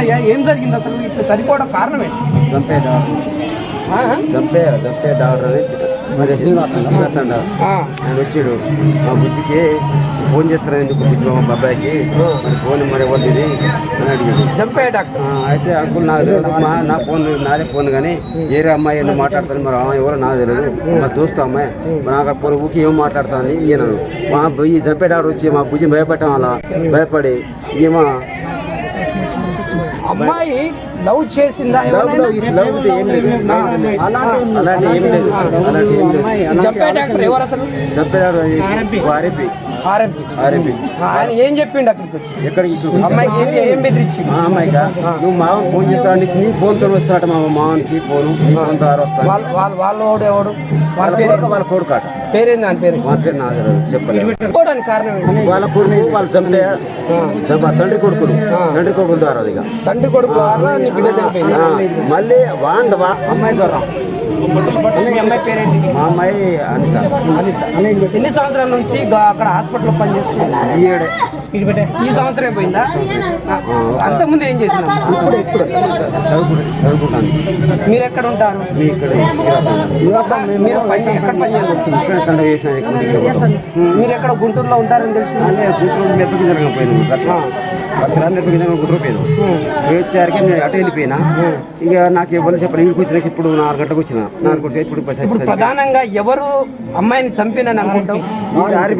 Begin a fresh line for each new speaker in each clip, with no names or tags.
ఏందయ్యా ఏం జరిగింది అసలు? ఇట్లా సరిపోవడం కారణం ఏంటి?
చంపే డాక్టర్
ఆ?
చంపే చంపే డాక్టర్ అని మరి శ్రీనాథ్
ఆ.
ఆయన వచ్చాడు. మా బుజ్జికి ఫోన్ చేస్తారా ఎందుకు బుజ్జి మా అబ్బాయికి మరి ఫోన్ మరి ఎవరిది అని అడిగాడు.
చంపే డాక్టర్.
ఆ, అయితే అంకుల్ నాకు తెలియదు. మా నా ఫోన్ నాదే ఫోన్ కానీ ఏరే అమ్మాయి ఏమో మాట్లాడుతుంది. మరి అమ్మాయి ఎవరో నాకు తెలియదు. మా దోస్తు అమ్మాయి. మరి నాకు ఊకి ఏం మాట్లాడుతుంది? ఈయన మా ఈ చంపేటాడు వచ్చి మా బుజ్జిని భయపెట్టడం అలా భయపడి ఈమె అలాంటి ఏం లేదు.
చంపే డాక్టర్ ఎవరు అసలు?
చంపేటాడు ఆర్ఎపి
ఆర్ఎంపీ
ఆర్ఎపి
ఆయన ఏం చెప్పిండు అక్కడికి వచ్చి?
ఎక్కడికి ఇప్పుడు
అమ్మాయికి ఏం ఏం బెదిరించి
మా అమ్మాయిగా నువ్వు మామ ఫోన్ చేస్తావు? నీ ఫోన్తో వస్తాడట మా మామకి ఫోను. నీ ఫోన్ ద్వారా వస్తాను.
వాళ్ళ వాళ్ళ వాళ్ళ వాడు ఎవడు? వాళ్ళ
వాళ్ళ
పేరు?
కొడుకు వాళ్ళ
పేరేంది దాని పేరు?
మా పేరు నాకు తెలియదు చెప్పలేదు
చెప్పుకోవడానికి కారణం ఏంటి?
వాళ్ళ కొడుకు వాళ్ళు చంపే చంప తండ్రి కొడుకులు. తండ్రి కొడుకుల ద్వారా ఇక.
తండ్రి కొడుకు ద్వారా నీ బిడ్డ చనిపోయింది?
ఆ, మళ్ళీ వాంద అమ్మాయి ద్వారా.
మీ అమ్మాయి
అనిత.
అనిత. ఎన్ని సంవత్సరాల నుంచి అక్కడ హాస్పిటల్లో పనిచేస్తుంది
ఈ
సంవత్సరం పోయిందా? అంతకుముందు ఏం చేసినా ఇప్పుడు ఇప్పుడు మీరు ఎక్కడ ఉంటారు మీరు పని ఎక్కడ పని చేస్తారు. మీరు గుంటూరులో ఉంటారని తెలిసింది?
అదే గుంటూరు జరగకపోయింది వచ్చారికి నేను అటు వెళ్ళిపోయినా. ఇక నాకు ఎవరు చెప్పాలి ఇంటికి వచ్చినాక ఇప్పుడు నాలుగు గంటలకు వచ్చిన. నాలుగు ఇప్పుడు
ప్రధానంగా ఎవరు అమ్మాయిని చంపినని అనుకుంటాం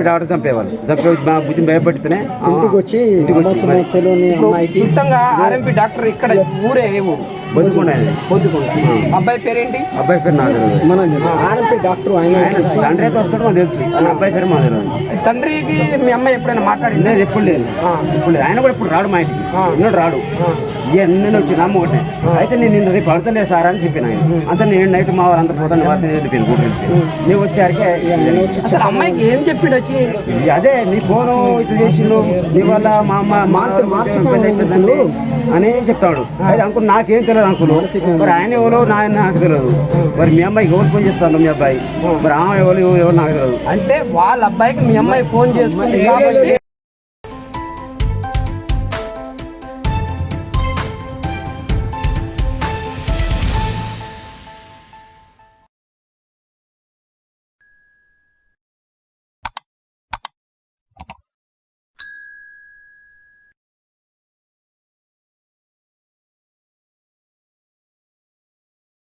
డాక్టర్ చంపేవాళ్ళు. చంపే భయపెడితేనే ఇంటికి వచ్చి
ఇప్పుడు మొత్తంగా ఆర్ఎంపీ డాక్టర్ ఇక్కడ ఊరే ఊరు
బతుకుండా.
బొద్దుకుంట అబ్బాయి పేరేంటి?
అబ్బాయి పేరు నాకు తెలియదు
ఆర్ఎంపీ డాక్టర్ ఆయన
తండ్రి అయితే వస్తాడు మాకు తెలుసు. అబ్బాయి పేరు తెలియదు
తండ్రికి మీ అమ్మాయి ఎప్పుడైనా మాట్లాడింది?
లేదు ఎప్పుడు లేదు. ఇప్పుడు లేదు. ఆయన కూడా ఇప్పుడు రాడు మా ఇంటికి. రాడు. ఎన్నో వచ్చి ఒకటే అయితే నేను నిన్న రేపు పడతలే సార్ అని చెప్పిన ఆయన. అంతా నేను నైట్ మా వాళ్ళంతా పోతాను వార్త గుడి వెళ్ళిపోయింది నేను వచ్చారికే
అసలు అమ్మాయికి ఏం చెప్పిండు వచ్చి?
అదే నీ ఫోను ఇట్లా చేసిండు నీ వల్ల మా అమ్మ మానసిక అయిపోయిందండి అని చెప్తాడు. అయితే అంకుల్ నాకేం తెలియదు అంకుల్. మరి ఆయన ఎవరో నా నాకు తెలియదు. మరి మీ అమ్మాయికి ఎవరు ఫోన్ చేస్తాను మీ అబ్బాయి? మరి ఆమె ఎవరు ఎవరు నాకు తెలియదు.
అంటే వాళ్ళ అబ్బాయికి మీ అమ్మాయి ఫోన్ చేస్తుంది కాబట్టి